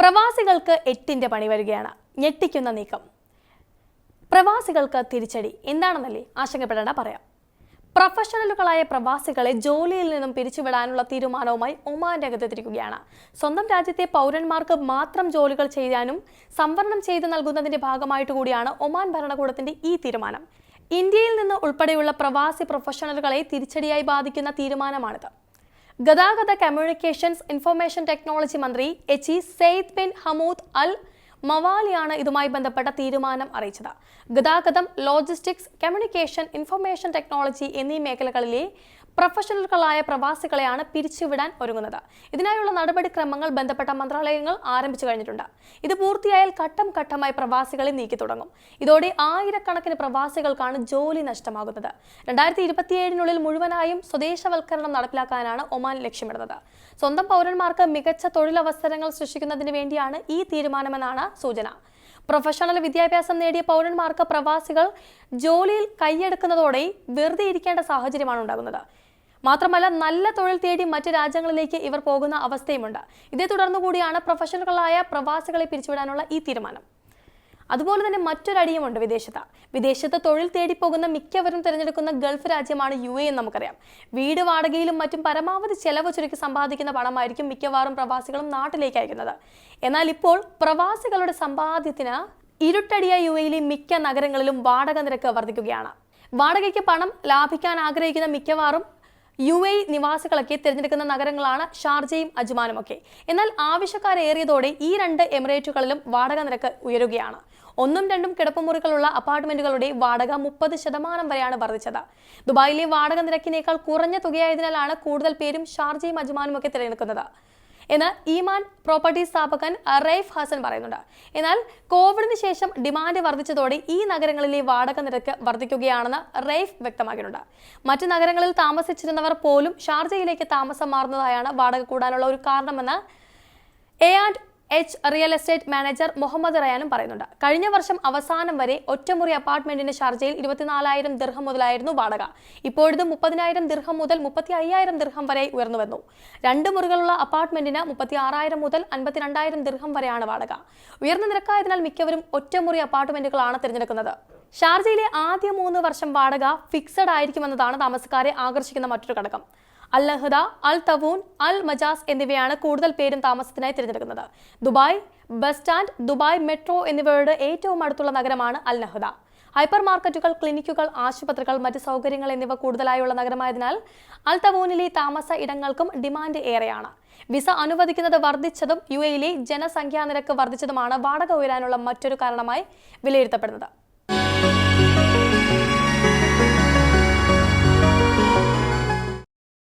പ്രവാസികൾക്ക് എട്ടിന്റെ പണി വരികയാണ്. ഞെട്ടിക്കുന്ന നീക്കം. പ്രവാസികൾക്ക് തിരിച്ചടി. എന്താണെന്നല്ലേ ആശങ്കപ്പെടേണ്ട പറയാം. പ്രൊഫഷണലുകളായ പ്രവാസികളെ ജോലിയിൽ നിന്നും പിരിച്ചുവിടാനുള്ള തീരുമാനവുമായി ഒമാൻ രംഗത്തെത്തിരിക്കുകയാണ് സ്വന്തം രാജ്യത്തെ പൗരന്മാർക്ക് മാത്രം ജോലികൾ ചെയ്യാനും സംവരണം ചെയ്ത് നൽകുന്നതിന്റെ ഭാഗമായിട്ട് കൂടിയാണ് ഒമാൻ ഭരണകൂടത്തിന്റെ ഈ തീരുമാനം. ഇന്ത്യയിൽ നിന്ന് ഉൾപ്പെടെയുള്ള പ്രവാസി പ്രൊഫഷണലുകളെ തിരിച്ചടിയായി ബാധിക്കുന്ന തീരുമാനമാണിത്. ഗതാഗത കമ്മ്യൂണിക്കേഷൻസ് ഇൻഫർമേഷൻ ടെക്നോളജി മന്ത്രി H E Saeed bin Hamood Al മവാലിയാണ് ഇതുമായി ബന്ധപ്പെട്ട തീരുമാനം അറിയിച്ചത്. ഗതാഗതം ലോജിസ്റ്റിക്സ് കമ്മ്യൂണിക്കേഷൻ ഇൻഫർമേഷൻ ടെക്നോളജി എന്നീ മേഖലകളിലെ പ്രൊഫഷണലുകളായ പ്രവാസികളെയാണ് പിരിച്ചുവിടാൻ ഒരുങ്ങുന്നത്. ഇതിനായുള്ള നടപടിക്രമങ്ങൾ ബന്ധപ്പെട്ട മന്ത്രാലയങ്ങൾ ആരംഭിച്ചു കഴിഞ്ഞിട്ടുണ്ട്. ഇത് പൂർത്തിയായാൽ ഘട്ടം ഘട്ടമായി പ്രവാസികളെ നീക്കി തുടങ്ങും. ഇതോടെ ആയിരക്കണക്കിന് പ്രവാസികൾക്കാണ് ജോലി നഷ്ടമാകുന്നത്. രണ്ടായിരത്തി ഇരുപത്തിയേഴിനുള്ളിൽ മുഴുവനായും സ്വദേശവൽക്കരണം നടപ്പിലാക്കാനാണ് ഒമാൻ ലക്ഷ്യമിടുന്നത്. സ്വന്തം പൗരന്മാർക്ക് മികച്ച തൊഴിലവസരങ്ങൾ സൃഷ്ടിക്കുന്നതിന് വേണ്ടിയാണ് ഈ തീരുമാനമെന്നാണ് സൂചന. പ്രൊഫഷണൽ വിദ്യാഭ്യാസം നേടിയ പൗരന്മാർക്ക് പ്രവാസികൾ ജോലിയിൽ കൈയെടുക്കുന്നതോടെ വെറുതെ ഇരിക്കേണ്ട സാഹചര്യമാണ് ഉണ്ടാകുന്നത്. മാത്രമല്ല നല്ല തൊഴിൽ തേടി മറ്റു രാജ്യങ്ങളിലേക്ക് ഇവർ പോകുന്ന അവസ്ഥയുമുണ്ട്. ഇതേ തുടർന്നുകൂടിയാണ് പ്രൊഫഷണലുകളായ പ്രവാസികളെ പിരിച്ചുവിടാനുള്ള ഈ തീരുമാനം. അതുപോലെ തന്നെ മറ്റൊരടിയുമുണ്ട് വിദേശത്ത്. വിദേശത്ത് തൊഴിൽ തേടി പോകുന്ന മിക്കവരും തിരഞ്ഞെടുക്കുന്ന ഗൾഫ് രാജ്യമാണ് യു എ എന്ന് നമുക്കറിയാം. വീട് വാടകയിലും മറ്റും പരമാവധി ചെലവ് ചുരുക്കി സമ്പാദിക്കുന്ന പണമായിരിക്കും മിക്കവാറും പ്രവാസികളും നാട്ടിലേക്ക് അയക്കുന്നത്. എന്നാൽ ഇപ്പോൾ പ്രവാസികളുടെ സമ്പാദ്യത്തിന് ഇരുട്ടടിയ യു എയിലെ മിക്ക നഗരങ്ങളിലും വാടക നിരക്ക് വർദ്ധിക്കുകയാണ്. വാടകയ്ക്ക് പണം ലാഭിക്കാൻ ആഗ്രഹിക്കുന്ന മിക്കവാറും യു എ നിവാസികളൊക്കെ തിരഞ്ഞെടുക്കുന്ന നഗരങ്ങളാണ് ഷാർജയും അജ്മാനും ഒക്കെ എന്നാൽ ആവശ്യക്കാരേറിയതോടെ ഈ രണ്ട് എമിറേറ്റുകളിലും വാടക നിരക്ക് ഉയരുകയാണ്. ഒന്നും രണ്ടും കിടപ്പുമുറികളുള്ള അപ്പാർട്ട്മെന്റുകളുടെ വാടക മുപ്പത് ശതമാനം വരെയാണ് വർദ്ധിച്ചത്. ദുബായിലെ വാടക നിരക്കിനേക്കാൾ കുറഞ്ഞ തുകയായതിനാലാണ് കൂടുതൽ പേരും ഷാർജയും അജ്മാനും ഒക്കെ തിരഞ്ഞെടുക്കുന്നത്. എന്ന് ഈമാൻ പ്രോപ്പർട്ടി സ്ഥാപകൻ റൈഫ് ഹസൻ പറയുന്നുണ്ട്. എന്നാൽ കോവിഡിന് ശേഷം ഡിമാൻഡ് വർദ്ധിച്ചതോടെ ഈ നഗരങ്ങളിലെ വാടക നിരക്ക് വർദ്ധിക്കുകയാണെന്ന് റൈഫ് വ്യക്തമാക്കിയിട്ടുണ്ട്. മറ്റ് നഗരങ്ങളിൽ താമസിച്ചിരുന്നവർ പോലും ഷാർജയിലേക്ക് താമസം മാറുന്നതായാണ് വാടക കൂടാനുള്ള ഒരു കാരണമെന്ന് A and H real estate manager Mohammed റയാനും പറയുന്നുണ്ട്. കഴിഞ്ഞ വർഷം അവസാനം വരെ ഒറ്റമുറി അപ്പാർട്ട്മെന്റിന് ഷാർജയിൽ ഇരുപത്തിനാലായിരം ദിർഹം മുതലായിരുന്നു വാടക. ഇപ്പോഴത് മുപ്പതിനായിരം ദിർഹം മുതൽ മുപ്പത്തി അയ്യായിരം ദിർഹം വരെ ഉയർന്നു വന്നു. രണ്ട് മുറികളുള്ള അപ്പാർട്ട്മെന്റിന് മുപ്പത്തി ആറായിരം മുതൽ അൻപത്തിരണ്ടായിരം ദിർഹം വരെയാണ് വാടക. ഉയർന്ന നിരക്കായതിനാൽ മിക്കവരും ഒറ്റമുറി അപ്പാർട്ട്മെന്റുകളാണ് തിരഞ്ഞെടുക്കുന്നത്. ഷാർജയിലെ ആദ്യ മൂന്ന് വർഷം വാടക ഫിക്സഡ് ആയിരിക്കുമെന്നതാണ് താമസക്കാരെ ആകർഷിക്കുന്ന മറ്റൊരു ഘടകം. അൽ അൽ തവൂൻ അൽ മജാസ് എന്നിവയാണ് കൂടുതൽ പേരും താമസത്തിനായി തിരഞ്ഞെടുക്കുന്നത്. Dubai bus stand Dubai metro എന്നിവയുടെ ഏറ്റവും അടുത്തുള്ള നഗരമാണ് അൽ നഹദ ഹൈപ്പർ മാർക്കറ്റുകൾ ക്ലിനിക്കുകൾ ആശുപത്രികൾ മറ്റ് സൗകര്യങ്ങൾ എന്നിവ കൂടുതലായുള്ള നഗരമായതിനാൽ അൽ തവൂനിലെ താമസ ഇടങ്ങൾക്കും ഡിമാൻഡ് ഏറെയാണ്. വിസ അനുവദിക്കുന്നത് വർദ്ധിച്ചതും യു എയിലെ ജനസംഖ്യാ നിരക്ക് വർദ്ധിച്ചതുമാണ് വാടക ഉയരാനുള്ള മറ്റൊരു കാരണമായി വിലയിരുത്തപ്പെടുന്നത്.